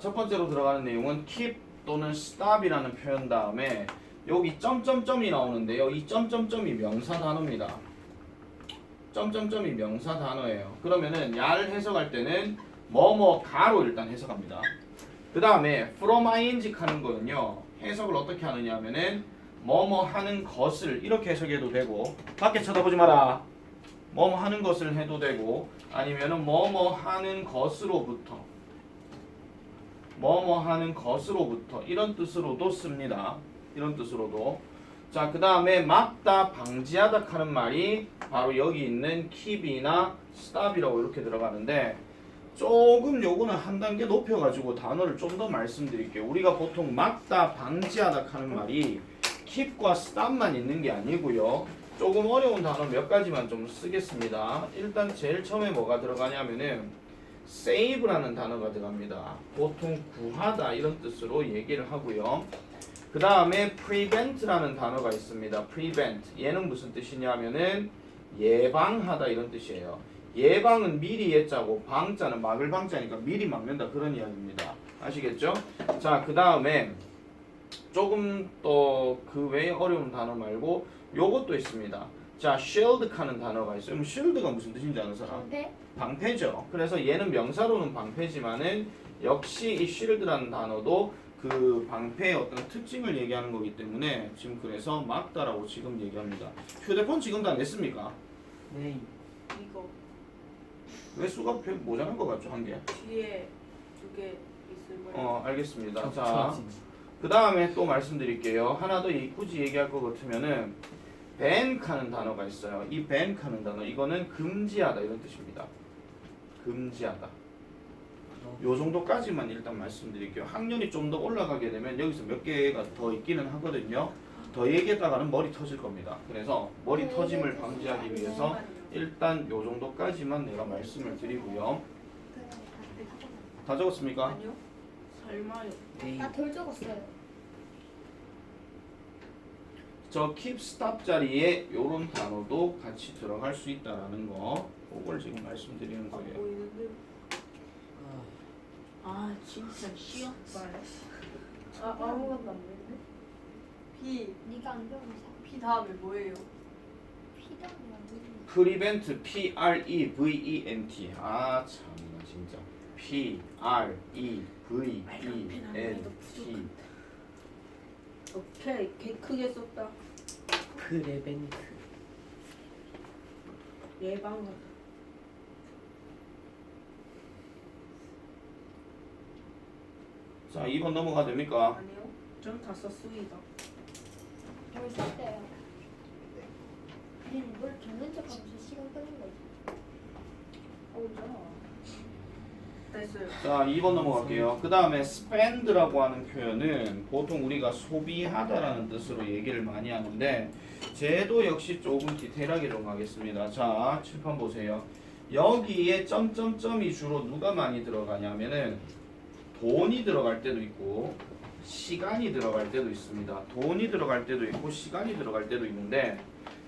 첫 번째로 들어가는 내용은 keep 또는 stop이라는 표현 다음에 여기 점점점이 나오는데요. 이 점점점이 명사 단어입니다. 점점점이 명사 단어예요. 그러면은 야를 해석할 때는 뭐뭐 가로 일단 해석합니다. 그 다음에 from ing 하는 거는요. 해석을 어떻게 하느냐 하면은 뭐뭐 하는 것을 이렇게 해석해도 되고 밖에 쳐다보지 마라. 뭐뭐 하는 것을 해도 되고 아니면은 뭐뭐 하는 것으로부터 뭐뭐 하는 것으로부터 이런 뜻으로도 씁니다. 이런 뜻으로도 자, 그 다음에 막다, 방지하다 하는 말이 바로 여기 있는 keep이나 stop이라고 이렇게 들어가는데 조금 요거는 한 단계 높여가지고 단어를 좀 더 말씀드릴게요. 우리가 보통 막다, 방지하다 하는 말이 keep과 stop만 있는 게 아니고요. 조금 어려운 단어 몇 가지만 좀 쓰겠습니다. 일단 제일 처음에 뭐가 들어가냐면은 save라는 단어가 들어갑니다. 보통 구하다 이런 뜻으로 얘기를 하고요. 그 다음에 prevent라는 단어가 있습니다. prevent 얘는 무슨 뜻이냐면은 예방하다 이런 뜻이에요. 예방은 미리 예자고 방자는 막을 방자니까 미리 막는다 그런 이야기입니다. 아시겠죠? 자, 그 다음에 조금 또그 외에 어려운 단어 말고 요것도 있습니다. 자, shield 하는 단어가 있어요. 그럼 shield가 무슨 뜻인지 아는 사람? 네. 방패죠. 그래서 얘는 명사로는 방패지만은 역시 이 shield라는 단어도 그 방패의 어떤 특징을 얘기하는 거기 때문에 지금 그래서 막다라고 지금 얘기합니다. 휴대폰 지금 다 냈습니까? 네. 이거 왜 수가 별 모자란 것 같죠 한 개? 뒤에 두 개 있을 거예요. 어 알겠습니다. 자. 그 다음에 또 말씀드릴게요. 하나 더 이- 굳이 얘기할 것 같으면은 밴하는 단어가 있어요. 이 밴하는 단어 이거는 금지하다 이런 뜻입니다. 금지하다. 요 정도까지만 일단 말씀드릴게요. 학년이 좀 더 올라가게 되면 여기서 몇 개가 더 있기는 하거든요. 더 얘기했다가는 머리 터질 겁니다. 그래서 머리 터짐을 방지하기 위해서 일단 요 정도까지만 내가 말씀을 드리고요. 다 적었습니까? 아니요. 설마요. 네. 나덜 적었어요. 저 keep stop 자리에 요런 단어도 같이 들어갈 수 있다라는 거 그걸 지금 말씀드리는 안 거예요. 아, 아 진짜 쉬었어요. 아 아무것도 안 보이네. B 네가 안사 B 다음에 뭐예요? 피다면 prevent P R E V E N T. 아 참나 진짜. P R E V E N T 오케이 개 크게 썼다. 프레벤트. 예방 같은. 자 2번 넘어가 됩니까? 아니요. 전 다 썼습니다. 덜 썼대요. 우리는 뭘 적는 척하면서 시간 끄는 거지. 오죠. 자 2번 넘어갈게요. 그 다음에 spend라고 하는 표현은 보통 우리가 소비하다라는 뜻으로 얘기를 많이 하는데 쟤도 역시 조금 디테일하게 좀 가겠습니다. 자 칠판 보세요. 여기에 점점점이 주로 누가 많이 들어가냐면은 돈이 들어갈 때도 있고 시간이 들어갈 때도 있습니다. 돈이 들어갈 때도 있고 시간이 들어갈 때도 있는데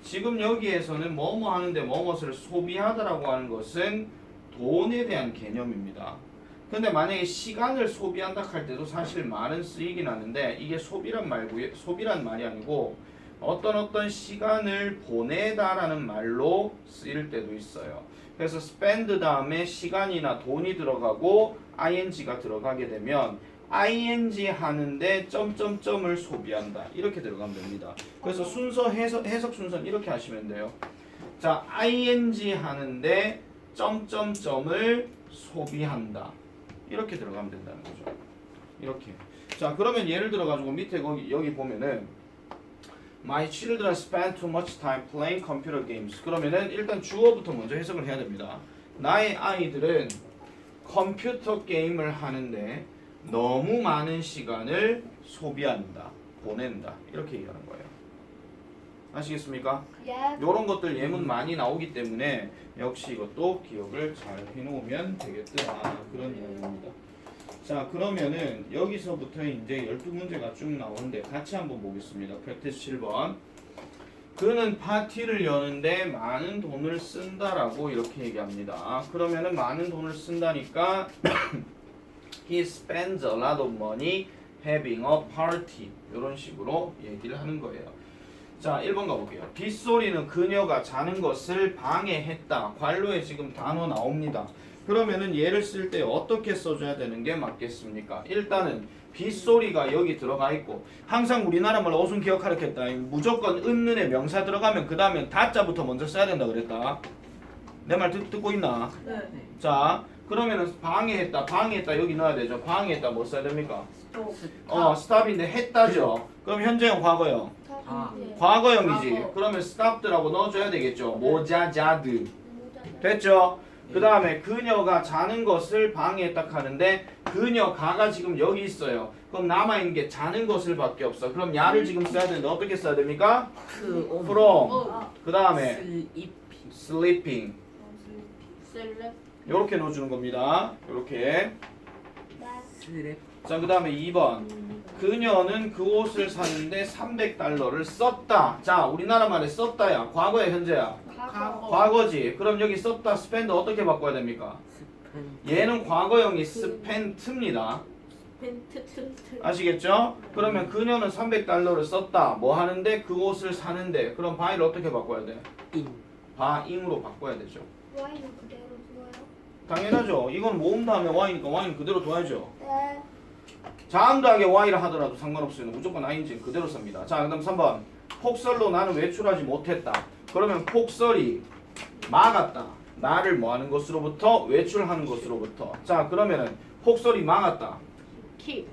지금 여기에서는 뭐뭐 하는데 뭐뭇을 소비하다라고 하는 것은 돈에 대한 개념입니다. 근데 만약에 시간을 소비한다 할 때도 사실 많은 쓰이긴 하는데 이게 소비란 말고 소비란 말이 아니고 어떤 어떤 시간을 보내다라는 말로 쓰일 때도 있어요. 그래서 spend 다음에 시간이나 돈이 들어가고 ing가 들어가게 되면 ing 하는데 점점점을 소비한다 이렇게 들어가면 됩니다. 그래서 순서 해석, 해석 순서는 이렇게 하시면 돼요. 자 ing 하는데 점점점을 소비한다 이렇게 들어가면 된다는 거죠. 이렇게. 자 그러면 예를 들어 가지고 밑에 거기 여기 보면은 My children spend too much time playing computer games. 그러면은 일단 주어부터 먼저 해석을 해야 됩니다. 나의 아이들은 컴퓨터 게임을 하는데 너무 많은 시간을 소비한다, 보낸다 이렇게 얘기하는 거예요. 아시겠습니까? 예. 이런 것들 예문 많이 나오기 때문에 역시 이것도 기억을 잘 해놓으면 되겠다 그런 이야기입니다. 자 그러면은 여기서부터 이제 12문제가 쭉 나오는데 같이 한번 보겠습니다. 프랙티스 7번 그는 파티를 여는데 많은 돈을 쓴다라고 이렇게 얘기합니다. 그러면은 많은 돈을 쓴다니까 He spends a lot of money having a party. 이런 식으로 얘기를 하는 거예요. 자, 1번 가볼게요. 빗소리는 그녀가 자는 것을 방해했다. 관로에 지금 단어 나옵니다. 그러면은 얘를 쓸 때 어떻게 써줘야 되는 게 맞겠습니까? 일단은 빗소리가 여기 들어가 있고 항상 우리나라 말 어순 기억하라 했다. 무조건 은는의 명사 들어가면 그 다음엔 다자부터 먼저 써야 된다 그랬다. 내 말 듣고 있나? 네. 네. 자, 그러면은 방해했다, 방해했다 여기 넣어야 되죠. 방해했다 뭐 써야 됩니까? 또 어, 스탑인데 했다죠. 그럼 현재형 과거형. 아. 네. 과거형이지. 과거. 그러면 스탑드라고 넣어줘야 되겠죠. 모자자드. 모자는 됐죠? 그 다음에 그녀가 자는 것을 방해했다 하는데 그녀가가 지금 여기 있어요. 그럼 남아있는 게 자는 것을 밖에 없어. 그럼 야를 지금 써야 되는데 어떻게 써야 됩니까? 그 옴. from. 어. 그 다음에 슬이피. sleeping. 셀럽 이렇게 넣어주는 겁니다. 이렇게. 네. 스랩. 자, 그 다음에 2번. 그녀는 그 옷을 샀는데 300달러를 썼다. 자, 우리나라 말에 썼다야. 과거야, 현재야. 과거. 과거지. 그럼 여기 썼다, 스펜드 어떻게 바꿔야 됩니까? 얘는 과거형이 스펜트입니다. 아시겠죠? 그러면 그녀는 300달러를 썼다. 뭐 하는데 그 옷을 사는데 그럼 바이를 어떻게 바꿔야 돼? 인. 바잉으로 바꿔야 되죠. 와인은 그대로 두어요? 당연하죠. 이건 모음 다음에 Y니까 Y는 그대로 둬야죠. 네. 자음다하게 Y를 하더라도 상관없어요. 무조건 ING 그대로 씁니다. 자, 그 다음 3번. 폭설로 나는 외출하지 못했다. 그러면 폭설이 막았다. 나를 뭐 하는 것으로부터 외출하는 것으로부터. 자, 그러면은 폭설이 막았다. 킵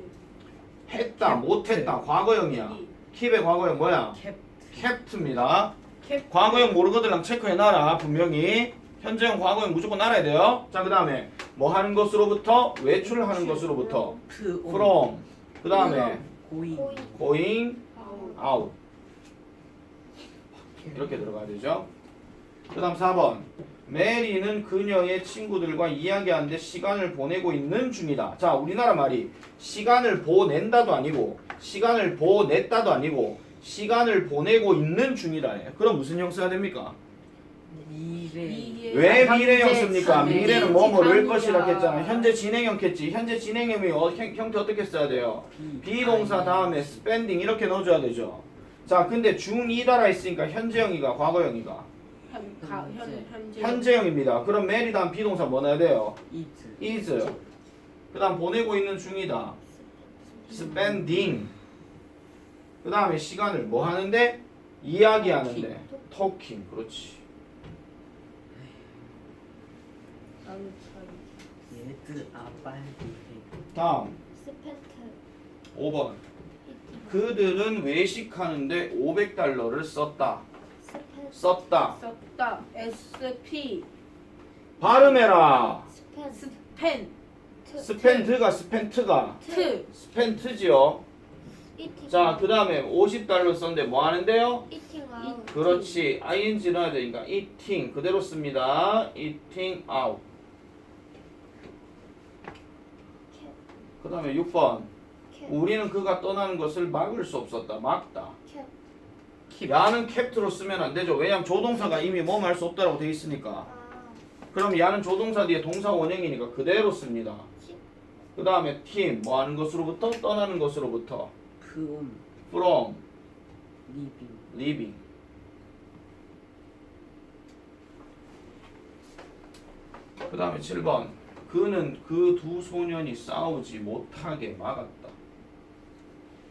했다, 못했다. 과거형이야. 킵의 과거형 뭐야? 캡. 캡트입니다. 캡 과거형 모르거든 체크해놔라. 분명히. 현재형 과거형 무조건 알아야 돼요. 자, 그 다음에 뭐 하는 것으로부터 외출하는 것으로부터 from. 그 다음에. 고인. going out. 이렇게 들어가야 되죠. 그 다음 4번. 메리는 그녀의 친구들과 이야기하는데 시간을 보내고 있는 중이다. 자, 우리나라 말이 시간을 보낸다도 아니고 시간을 보냈다도 아니고 시간을 보내고 있는 중이다. 해. 그럼 무슨 형 써야 됩니까? 미래. 미래 왜 현재 미래형 씁니까? 진행. 미래는 뭐뭐를. 것이라 했잖아. 현재 진행형겠지. 현재 진행형이 어, 형, 형태 어떻게 써야 돼요? 비. 비동사 다음에 spending 이렇게 넣어줘야 되죠. 자, 근데 중2 달아 있으니까 현재형이가 과거형이가 현현 현재 현재형입니다. 그럼 메리 다음 비동사 뭐 넣어야 돼요? 이즈. is. 그다음 보내고 있는 중이다. spending. 그다음에 시간을 뭐 하는데? 이야기하는데. talking. 그렇지. 나는 참 얘들 아빨리. 다음 스펜트. 5번. 이티. 그들은 외식하는데 500달러를 썼다. 스펜트. 썼다. 썼다 SP 발음해라. 스펜트. 펜 스펜트가 스펜트가 트 스펜트지요. 이팅. 자, 그 다음에 50달러 썼는데 뭐 하는데요? 이팅 아웃. 그렇지. ing 넣어야 되니까 eating 그대로 씁니다. eating out. 그 다음에 6번. 캡. 우리는 그가 떠나는 것을 막을 수 없었다. 막다. 캡. 야는 캡트로 쓰면 안 되죠. 왜냐면 조동사가 이미 뭐뭐 할수 없다라고 돼 있으니까. 아. 그럼 야는 조동사 뒤에 동사 원형이니까 그대로 씁니다. 키. 그 다음에 팀, 뭐 하는 것으로부터? 떠나는 것으로부터. from, 리빙. leaving. 그 다음에 7번. 그는 그 두 소년이 싸우지 못하게 막았다.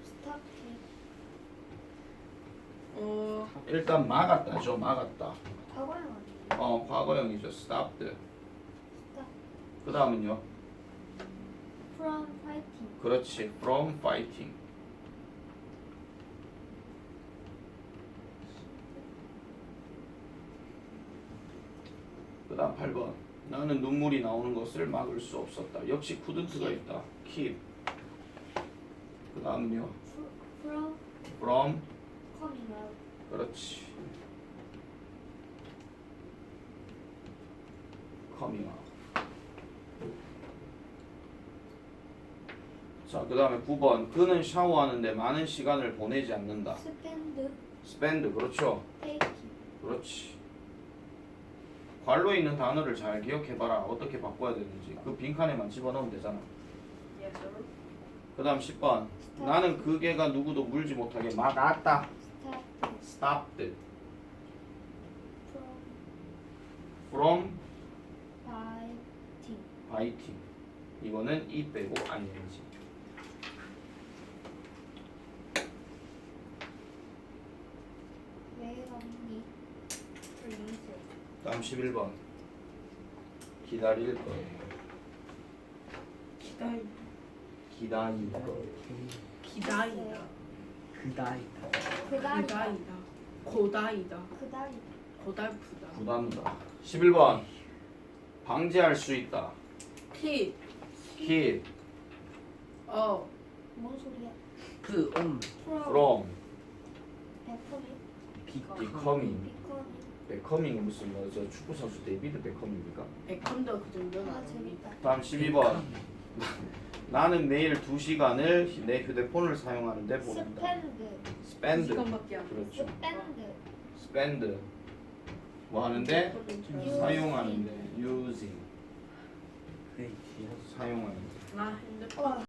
스타트. 어 일단 막았다죠. 막았다. 과거형 아니에요? 어, 과거형이죠. stopped. 스탑. 그 다음은요. From fighting. 그렇지. from fighting. 그 다음 8번. 나는 눈물이 나오는 것을 막을 수 없었다. 역시 couldn't가 있다. keep. 그 다음은요. From from. coming out. 그렇지. coming out. 자, 그 다음에 9번. 그는 샤워하는데 많은 시간을 보내지 않는다. Spend. spend. 그렇죠. Taking. 그렇지. 관로 있는 단어를 잘 기억해봐라. 어떻게 바꿔야 되는지. 그 빈칸에만 집어넣으면 되잖아. Sir. 그 다음 10번 나는 그 개가 누구도 물지 못하게 막았다 stopped from biting 이거는 이 빼고 ing 외람 31번. 기다릴 것 기다이 기다리다. 기다이다. 그다이다. 그다이다. 그다이다. 고다이다. 그다이 고달프다. 부담다. 11번. 방지할 수 있다. hit 키어그 뭔 소리야? 그옴. from 100% 비커밍 베커밍은 무슨 뭐저 축구 선수 데이비드 베컴입니까? 백컴도 그 정도는 아. 재밌다. 다음 12번. 나는 매일 2시간을 내 휴대폰을 사용하는데 보낸다. 스펜드. spend 시간밖에 안 그렇죠. 스펜드. spend 뭐 하는데? Using. 사용하는데. using 그지 사용하는데. 나 핸드폰. 와